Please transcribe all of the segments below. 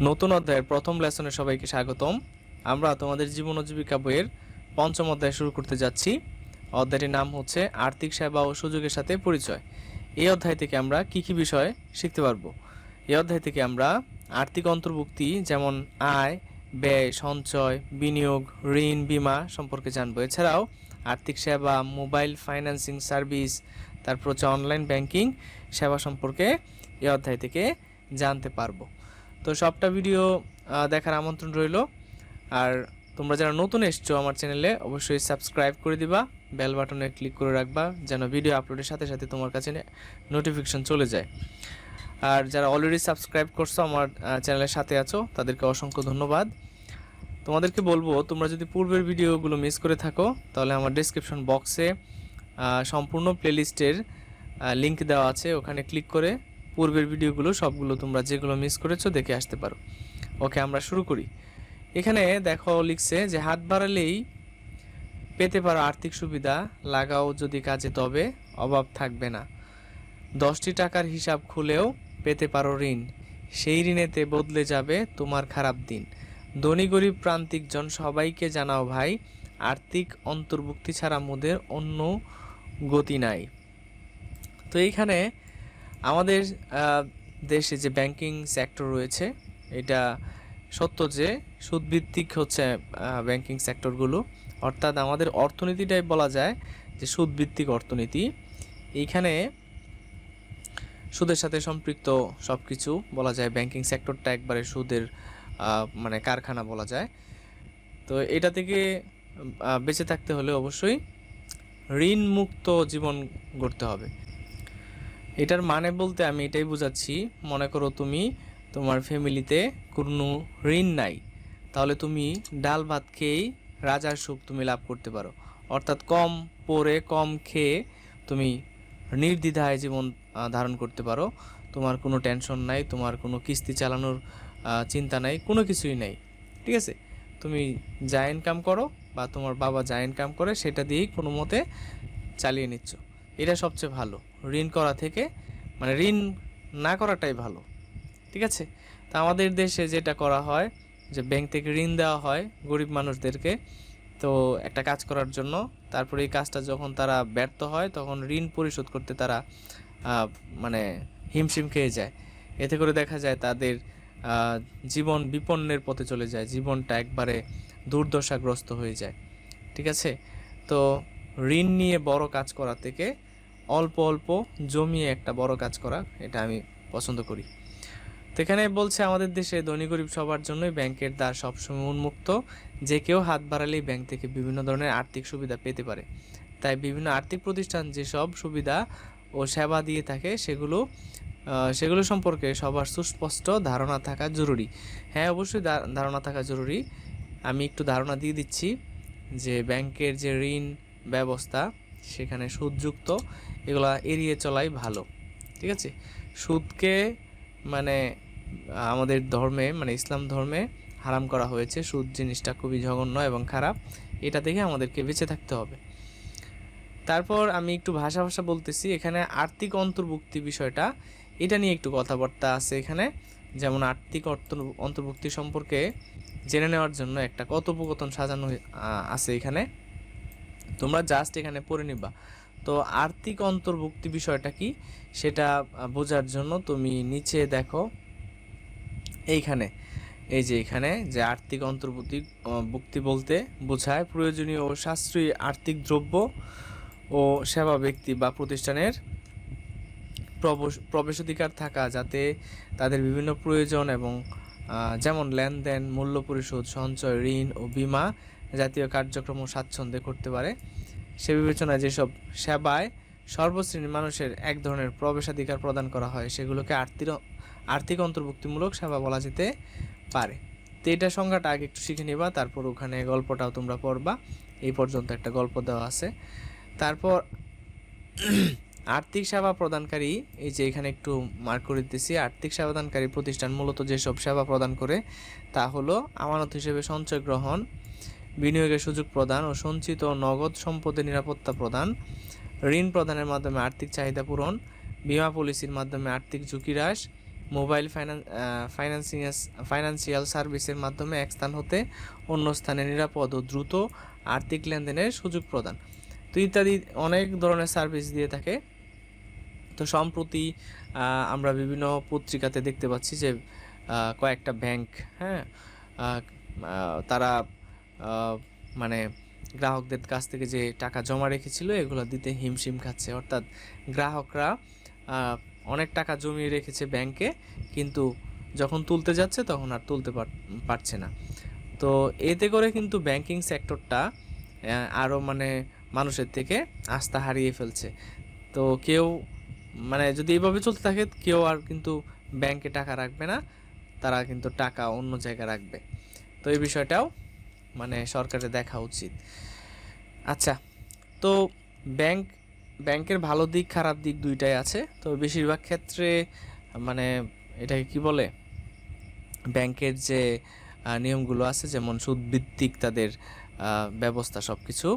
নতুন অধ্যায়ের প্রথম লেসনে সবাইকে স্বাগতম। আমরা তোমাদের জীবন ও জীবিকা বইয়ের পঞ্চম অধ্যায় শুরু করতে যাচ্ছি। অধ্যায়টির নাম হচ্ছে আর্থিক সেবা ও সুযোগের সাথে পরিচয়। এই অধ্যায় থেকে আমরা কি কি বিষয় শিখতে পারব? এই অধ্যায় থেকে আমরা আর্থিক অন্তর্ভুক্তি যেমন আয়, ব্যয়, সঞ্চয়, বিনিয়োগ, ঋণ, বীমা সম্পর্কে জানব। এছাড়াও আর্থিক সেবা, মোবাইল ফাইন্যান্সিং সার্ভিস, তারপর হচ্ছে অনলাইন ব্যাংকিং সেবা সম্পর্কে এই অধ্যায় থেকে জানতে পারব। তো সবটা ভিডিও দেখার আমন্ত্রণ রইল। আর তোমরা যারা নতুন এসছো আমার চ্যানেলে অবশ্যই সাবস্ক্রাইব করে দিবা বেল বাটনে ক্লিক করে রাখবা, যেন ভিডিও আপলোডের সাথে সাথে তোমার কাছে নোটিফিকেশন চলে যায়। আর যারা অলরেডি সাবস্ক্রাইব করছ আমার চ্যানেলের সাথে আছো, তাদেরকে অসংখ্য ধন্যবাদ। তোমাদেরকে বলব, তোমরা যদি পূর্বের ভিডিওগুলো মিস করে থাকো, তাহলে আমার ডেসক্রিপশন বক্সে সম্পূর্ণ প্লেলিস্টের লিংক দেওয়া আছে, ওখানে ক্লিক করে পূর্বের ভিডিওগুলো, সবগুলো তোমরা যেগুলো মিস করেছ দেখে আসতে পারো। ওকে, আমরা শুরু করি। এখানে দেখো লিখছে যে, হাত বাড়ালেই পেতে পারো আর্থিক সুবিধা, লাগাও যদি কাজে তবে, অভাব থাকবে না। দশটি টাকার হিসাব খুলেও পেতে পারো ঋণ। সেই ঋণেতে বদলে যাবে তোমার খারাপ দিন। ধনী গরিব প্রান্তিক জন, সবাইকে জানাও ভাই, আর্থিক অন্তর্ভুক্তি ছাড়া মোদের অন্য গতি নাই। তো এইখানে আমাদের দেশে যে ব্যাংকিং সেক্টর রয়েছে, এটা সত্য যে সুদভিত্তিক হচ্ছে ব্যাংকিং সেক্টরগুলো অর্থাৎ আমাদের অর্থনীতিটাই বলা যায় যে সুদভিত্তিক অর্থনীতি। এইখানে সুদের সাথে সম্পৃক্ত সব কিছু বলা যায়। ব্যাংকিং সেক্টরটা একবারে সুদের মানে কারখানা বলা যায়। তো এটা থেকে বেঁচে থাকতে হলে অবশ্যই ঋণ মুক্ত জীবন গড়তে হবে। এটার মানে বলতে আমি এটাই বোঝাচ্ছি, মনে করো তুমি তোমার ফ্যামিলিতে কোনো ঋণ নাই, তাহলে তুমি ডাল ভাত খেয়েই রাজার সুখ তুমি লাভ করতে পারো। অর্থাৎ কম পরে কম খেয়ে তুমি নির্দ্বিধায় জীবন ধারণ করতে পারো। তোমার কোনো টেনশন নাই, তোমার কোনো কিস্তি চালানোর চিন্তা নাই, কোনো কিছুই নাই, ঠিক আছে? তুমি যা ইনকাম করো বা তোমার বাবা যা ইনকাম করে সেটা দিয়েই কোনো মতে চালিয়ে নিচ্ছ। এটা সবচেয়ে ভালো। ঋণ করা থেকে মানে ঋণ না করাটাই ভালো। ঠিক আছে? তা আমাদের দেশে যেটা করা হয়, যে ব্যাংক থেকে ঋণ দেওয়া হয় গরিব মানুষদেরকে, তো একটা কাজ করার জন্য তারপরে এই কাজটা যখন তারা ব্যর্থ হয়, তখন ঋণ পরিশোধ করতে তারা মানে হিমশিম খেয়ে যায়। এতে করে দেখা যায় তাদের জীবন বিপন্নের পথে চলে যায়, জীবনটা একবারে দুর্দশাগ্রস্ত হয়ে যায়। ঠিক আছে? তো ঋণ নিয়ে বড় কাজ করা থেকে অল্প অল্প জমিয়ে একটা বড় কাজ করা, এটা আমি পছন্দ করি। তো এখানে বলছে আমাদের দেশে ধনী গরিব সবার জন্যই ব্যাংকের দ্বার সবসময় উন্মুক্ত। যে কেউ হাত বাড়ালেই ব্যাংক থেকে বিভিন্ন ধরনের আর্থিক সুবিধা পেতে পারে। তাই বিভিন্ন আর্থিক প্রতিষ্ঠান যেসব সুবিধা ও সেবা দিয়ে থাকে, সেগুলো সেগুলো সম্পর্কে সবার সুস্পষ্ট ধারণা থাকা জরুরি। হ্যাঁ অবশ্যই ধারণা থাকা জরুরি। আমি একটু ধারণা দিয়ে দিচ্ছি যে ব্যাংকের যে ঋণ ব্যবস্থা সেখানে সুদযুক্ত, এগুলা এড়িয়ে চলাই ভালো, ঠিক আছে? সুদকে মানে আমাদের ধর্মে মানে ইসলাম ধর্মে হারাম করা হয়েছে। সুদ জিনিসটা খুবই জঘন্য এবং খারাপ, এটা থেকে আমাদেরকে বেঁচে থাকতে হবে। তারপর আমি একটু ভাষা ভাষা বলতেছি, এখানে আর্থিক অন্তর্ভুক্তি বিষয়টা, এটা নিয়ে একটু কথাবার্তা আছে এখানে। যেমন আর্থিক অন্তর্ভুক্তি সম্পর্কে জেনে নেওয়ার জন্য একটা কথোপকথন সাজানো আছে এখানে। তোমরা জাস্ট এখানে পড়ে নিবা। তো আর্থিক অন্তর্ভুক্তি বিষয়টা কি? সেটা বোঝার জন্য তুমি নিচে দেখো। এইখানে, এই যে এখানে, যে আর্থিক অন্তর্ভুক্তি ভুক্তি বলতে বোঝায় প্রয়োজনীয় ও সাশ্রয়ী আর্থিক দ্রব্য ও সেবা ব্যক্তি বা প্রতিষ্ঠানের প্রবেশ- প্রবেশাধিকার থাকা যাতে তাদের বিভিন্ন প্রয়োজন এবং যেমন লেনদেন, মূল্য পরিশোধ, সঞ্চয়, ঋণ ও বীমা জাতীয় কার্যক্রম স্বাচ্ছন্দ্যে করতে পারে। সে বিবেচনায় যেসব সেবায় সর্বশ্রেণীর মানুষের এক ধরনের প্রবেশাধিকার প্রদান করা হয়, সেগুলোকে আর্থিক আর্থিক অন্তর্ভুক্তিমূলক সেবা বলা যেতে পারে। তো এটা সংজ্ঞাটা আগে একটু শিখে নিবা, তারপর ওখানে গল্পটাও তোমরা পড়বা। এই পর্যন্ত একটা গল্প দেওয়া আছে। তারপর আর্থিক সেবা প্রদানকারী, এই যে এখানে একটু মার্ক করে দিতেছি, আর্থিক সেবাদানকারী প্রতিষ্ঠান মূলত যেসব সেবা প্রদান করে তা হলো আমানত হিসেবে সঞ্চয় গ্রহণ বিনিয়োগের সুযোগ প্রদান ও সঞ্চিত নগদ সম্পদের নিরাপত্তা প্রদান, ঋণ প্রদানের মাধ্যমে আর্থিক চাহিদা পূরণ, বিমা পলিসির মাধ্যমে আর্থিক ঝুঁকি হ্রাস, মোবাইল ফাইন্যান্স ফাইন্যান্সিং ফাইন্যান্সিয়াল সার্ভিসের মাধ্যমে এক স্থান হতে অন্য স্থানে নিরাপদ ও দ্রুত আর্থিক লেনদেনের সুযোগ প্রদান। তো ইত্যাদি অনেক ধরনের সার্ভিস দিয়ে থাকে। তো সম্প্রতি আমরা বিভিন্ন পত্রিকাতে দেখতে পাচ্ছি যে কয়েকটা ব্যাংক হ্যাঁ তারা মানে গ্রাহকদের কাছ থেকে যে টাকা জমা রেখেছিল, এগুলো দিতে হিমশিম খাচ্ছে। অর্থাৎ গ্রাহকরা অনেক টাকা জমিয়ে রেখেছে ব্যাংকে কিন্তু যখন তুলতে যাচ্ছে তখন আর তুলতে পার- পারছে না। তো এতে করে কিন্তু ব্যাংকিং সেক্টরটা আরও মানে মানুষের থেকে আস্থা হারিয়ে ফেলছে। তো কেউ মানে যদি এইভাবে চলতে থাকে, কেউ আর কিন্তু ব্যাংকে টাকা রাখবে না, তারা কিন্তু টাকা অন্য জায়গায় রাখবে। তো এই বিষয়টাও মানে সরকারের দেখা উচিত। আচ্ছা তো ব্যাংক, ব্যাংকের ভালো দিক, খারাপ দিক দুইটাই আছে। তো বেশিরভাগ ক্ষেত্রে মানে এটাকে কি বলে? ব্যাংকের যে নিয়মগুলো আছে, যেমন সুদভিত্তিক তাদের ব্যবস্থা সব কিছু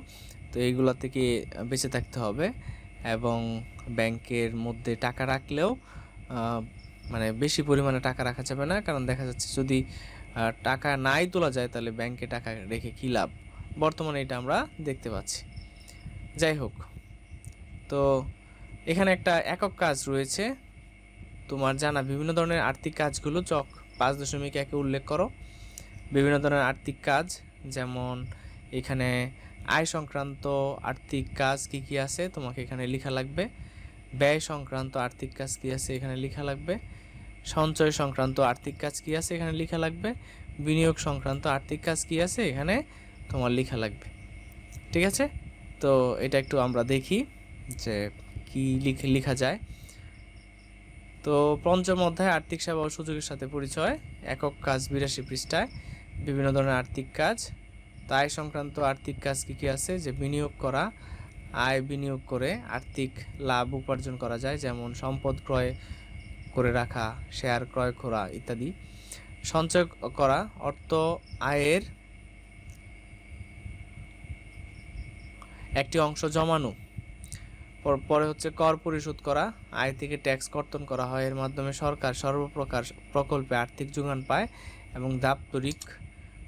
তো এইগুলা থেকে বেঁচে থাকতে হবে। এবং ব্যাংকের মধ্যে টাকা রাখলেও মানে বেশি পরিমাণে টাকা রাখা যাবে না। কারণ দেখা যাচ্ছে যদি টাকা নাই তোলা যায়, তাহলে ব্যাংকে টাকা রেখে কী লাভ? বর্তমানে এটা আমরা দেখতে পাচ্ছি। যাই হোক, তো এখানে একটা একক কাজ রয়েছে। তোমার জানা বিভিন্ন ধরনের আর্থিক কাজগুলো চক পাঁচ দশমিক একে উল্লেখ করো। বিভিন্ন ধরনের আর্থিক কাজ, যেমন এখানে আয় সংক্রান্ত আর্থিক কাজ কি কি আছে তোমাকে এখানে লেখা লাগবে। ব্যয় সংক্রান্ত আর্থিক কাজ কি আছে এখানে লেখা লাগবে। সঞ্চয় সংক্রান্ত আর্থিক কাজ কি আছে এখানে লেখা লাগবে? বিনিয়োগ সংক্রান্ত আর্থিক কাজ কি আছে এখানে তোমার লেখা লাগবে। ঠিক আছে? তো এটা একটু আমরা দেখি যে কি লিখে, লেখা যায়। তো পঞ্চম অধ্যায়, আর্থিক সেবা ও সুযোগের সাথে পরিচয়। একক কাজ বিরাশি পৃষ্ঠায়। বিভিন্ন ধরনের আর্থিক কাজ। তো আয় সংক্রান্ত আর্থিক কাজ কী কী আছে? যে বিনিয়োগ করা, আয় বিনিয়োগ করে আর্থিক লাভ উপার্জন করা যায়, যেমন সম্পদ ক্রয় করে রাখা, শেয়ার ক্রয় করা ইত্যাদি। সঞ্চয় করা অর্থ আয়ের একটি অংশ জমানো। পরে হচ্ছে কর পরিশোধ করা, আয় থেকে ট্যাক্স কর্তন করা হয়। এর মাধ্যমে সরকার সর্বপ্রকার প্রকল্পে আর্থিক যোগান পায় এবং দাপ্তরিক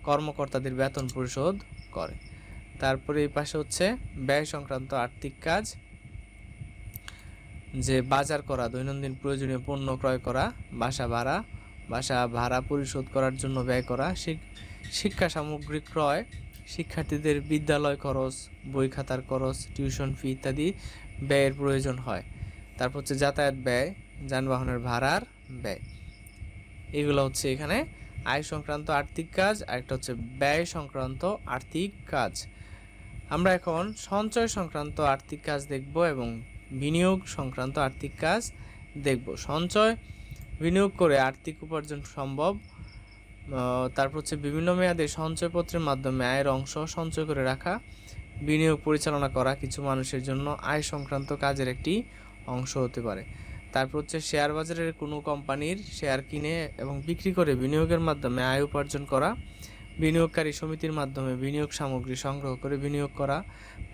কর্মকর্তাদের বেতন পরিশোধ করে। তারপরে এই পাশে হচ্ছে ব্যয় সংক্রান্ত আর্থিক কাজ যে বাজার করা, দৈনন্দিন প্রয়োজনীয় পণ্য ক্রয় করা, বাসা ভাড়া বাসা ভাড়া পরিশোধ করার জন্য ব্যয় করা, শিক- শিক্ষা সামগ্রী ক্রয়, শিক্ষার্থীদের বিদ্যালয় খরচ, বই খাতার খরচ, টিউশন ফি ইত্যাদি ব্যয়ের প্রয়োজন হয়। তারপর হচ্ছে যাতায়াত ব্যয়, যানবাহনের ভাড়ার ব্যয়। এগুলো হচ্ছে এখানে আয় সংক্রান্ত আর্থিক কাজ, আর একটা হচ্ছে ব্যয় সংক্রান্ত আর্থিক কাজ। আমরা এখন সঞ্চয় সংক্রান্ত আর্থিক কাজ দেখব এবং বিনিয়োগ সংক্রান্ত আর্থিক কাজ দেখব। সঞ্চয় বিনিয়োগ করে আর্থিক উপার্জন সম্ভব। তারপর হচ্ছে বিভিন্ন মেয়াদে সঞ্চয়পত্রের মাধ্যমে আয়ের অংশ সঞ্চয় করে রাখা, বিনিয়োগ পরিচালনা করা কিছু মানুষের জন্য আয় সংক্রান্ত কাজের একটি অংশ হতে পারে। তারপর হচ্ছে শেয়ার বাজারের কোনো কোম্পানির শেয়ার কিনে এবং বিক্রি করে বিনিয়োগের মাধ্যমে আয় উপার্জন করা, বিনিয়োগকারী সমিতির মাধ্যমে বিনিয়োগ সামগ্রী সংগ্রহ করে বিনিয়োগ করা,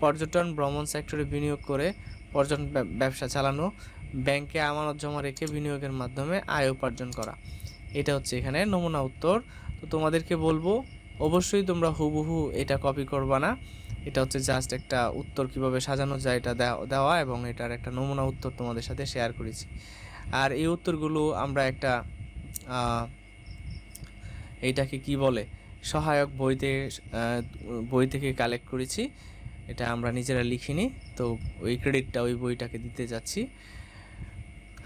পর্যটন, ভ্রমণ সেক্টরে বিনিয়োগ করে পর্যটন ব্যব- ব্যবসা চালানো, ব্যাংকে আমানত জমা রেখে বিনিয়োগের মাধ্যমে আয় উপার্জন করা। এটা হচ্ছে এখানে নমুনা উত্তর। তো তোমাদেরকে বলব, অবশ্যই তোমরা হুবহু এটা কপি করবা না। এটা হচ্ছে জাস্ট একটা উত্তর কীভাবে সাজানো যায় এটা দেওয়া- এবং এটার একটা নমুনা উত্তর তোমাদের সাথে শেয়ার করেছি। আর এই উত্তরগুলো আমরা একটা এইটাকে কি বলে, সহায়ক বইতে বই থেকে কালেক্ট করেছি। এটা আমরা নিজেরা লিখিনি, তো ওই ক্রেডিটটা ওই বইটাকে দিতে যাচ্ছি।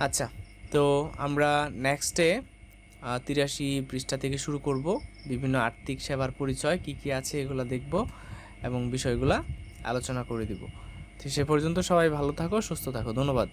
আচ্ছা তো আমরা নেক্সটে তিরাশি পৃষ্ঠা থেকে শুরু করব। বিভিন্ন আর্থিক সেবার পরিচয়, কি কি আছে এগুলো দেখব এবং বিষয়গুলো আলোচনা করে দিব। তো সে পর্যন্ত সবাই ভালো থাকো, সুস্থ থাকো, ধন্যবাদ।